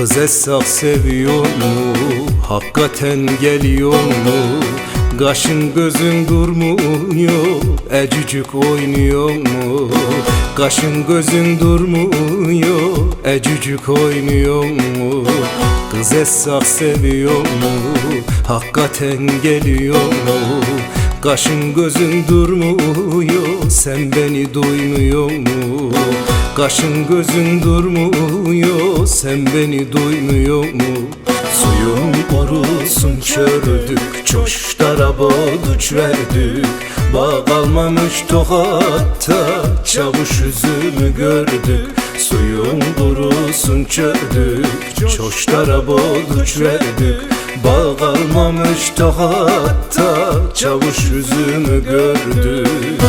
Kız esnaf seviyor mu? Hakikaten geliyor mu? Kaşın gözün durmuyor Ecücük oynuyor mu? Kaşın gözün durmuyor Ecücük oynuyor mu? Kız esnaf seviyor mu? Hakikaten geliyor mu? Kaşın gözün durmuyor Sen beni duymuyor mu? Kaşın gözün durmuyor Sen beni duymuyor mu? Suyun borusun çördük Çoşlara boduç verdik Bağ kalmamış tokatta Çavuş üzümü gördük Suyun borusun çördük Çoşlara boduç verdik Bağ kalmamış tokatta Çavuş üzümü gördük